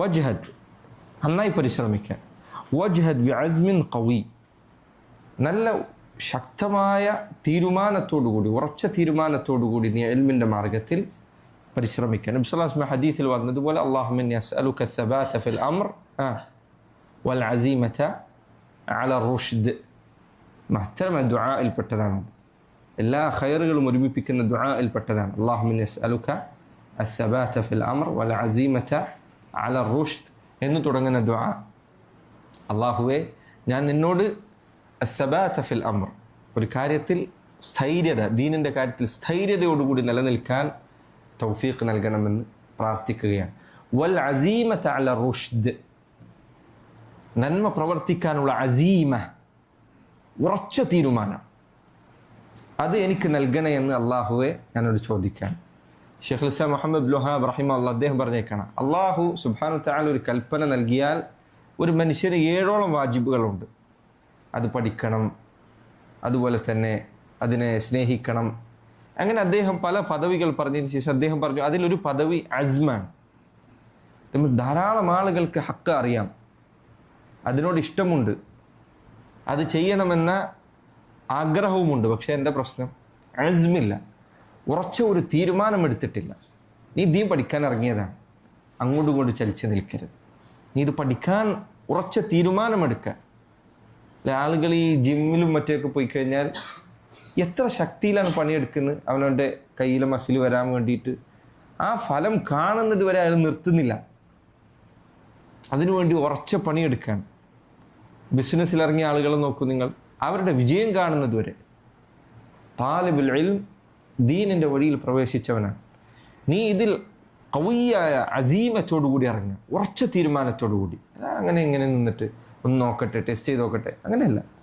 വജ്ഹദ് നന്നായി പരിശ്രമിക്കാൻ വജ്ഹദ് ബി അസ്മിൻ കവി നല്ല ശക്തമായ തീരുമാനത്തോടുകൂടി ഉറച്ച തീരുമാനത്തോടുകൂടി നീ എൽമിൻ്റെ മാർഗത്തിൽ പരിശ്രമിക്കാൻ നബ്സലാസ്മ ഹദീസിൽ വന്നതുപോലെ അള്ളാഹുമിൻ യസ്അലുക الثبات في الأمر ആ والعزيمة على الرشد മഹത്തരമ ദുആയിൽപ്പെട്ടതാണത് എല്ലാ ഖൈറുകളും ഒരുമിപ്പിക്കുന്ന ദുആയിൽപ്പെട്ടതാണ് അള്ളാഹുമിൻ യസ്അലുക الثبات في الأمر والعزيمة അല റുഷ്ദ് എന്ന് തുടങ്ങുന്ന ദ്വാ അള്ളാഹുവെ ഞാൻ നിന്നോട് സബാത്തഫിൽ അമർ ഒരു കാര്യത്തിൽ സ്ഥൈര്യത ദീനിന്റെ കാര്യത്തിൽ സ്ഥൈര്യതയോടുകൂടി നിലനിൽക്കാൻ തൗഫീഖ് നൽകണമെന്ന് പ്രാർത്ഥിക്കുകയാണ്. വൽ അസീമത്ത് അല റുഷ്ദ്. നന്മ പ്രവർത്തിക്കാനുള്ള അസീമ ഉറച്ച തീരുമാനം. അത് എനിക്ക് നൽകണേ എന്ന് അള്ളാഹുവെ ഞാനോട് ചോദിക്കാൻ ഷെയ്ഖ് ഇസ്ലാം മുഹമ്മദ് ലുഹാബ് റഹിമ അള്ളാഹ് അദ്ദേഹം പറഞ്ഞേക്കണം. അള്ളാഹു സുബാനു താൽ ഒരു കൽപ്പന നൽകിയാൽ ഒരു മനുഷ്യന് ഏഴോളം വാജിബുകളുണ്ട്. അത് പഠിക്കണം അതുപോലെ തന്നെ അതിനെ സ്നേഹിക്കണം. അങ്ങനെ അദ്ദേഹം പല പദവികൾ പറഞ്ഞതിന് ശേഷം അദ്ദേഹം പറഞ്ഞു അതിലൊരു പദവി അസ്മാണ്. നമ്മൾ ധാരാളം ആളുകൾക്ക് ഹക്ക് അറിയാം. അതിനോട് ഇഷ്ടമുണ്ട്. അത് ചെയ്യണമെന്ന ആഗ്രഹവുമുണ്ട്. പക്ഷേ എന്താ പ്രശ്നം? അസ്മില്ല. ഉറച്ച ഒരു തീരുമാനം എടുത്തിട്ടില്ല. നീ ദീ പഠിക്കാൻ ഇറങ്ങിയതാണ്. അങ്ങോട്ടും ഇങ്ങോട്ടും ചലിച്ച് നിൽക്കരുത്. നീ ഇത് പഠിക്കാൻ ഉറച്ച തീരുമാനമെടുക്കുക ആളുകൾ ഈ ജിമ്മിലും മറ്റൊക്കെ പോയി കഴിഞ്ഞാൽ എത്ര ശക്തിയിലാണ് പണിയെടുക്കുന്നത്? അവനവന്റെ കയ്യിലെ മസിൽ വരാൻ വേണ്ടിയിട്ട്. ആ ഫലം കാണുന്നത് വരെ അയാൾ നിർത്തുന്നില്ല. അതിനുവേണ്ടി ഉറച്ച പണിയെടുക്കുകയാണ്. ബിസിനസ്സിൽ ഇറങ്ങിയ ആളുകളെ നോക്കൂ നിങ്ങൾ. അവരുടെ വിജയം കാണുന്നത് വരെ. താലിബുൽ ദീനിന്റെ വഴിയിൽ പ്രവേശിച്ചവനാണ്. നീ ഇതിൽ കവിയായ അസീമത്തോടുകൂടി ഇറങ്ങുക ഉറച്ച തീരുമാനത്തോടു കൂടി. അങ്ങനെ ഇങ്ങനെ നിന്നിട്ട് ഒന്ന് നോക്കട്ടെ ടെസ്റ്റ് ചെയ്ത് നോക്കട്ടെ. അങ്ങനെയല്ല.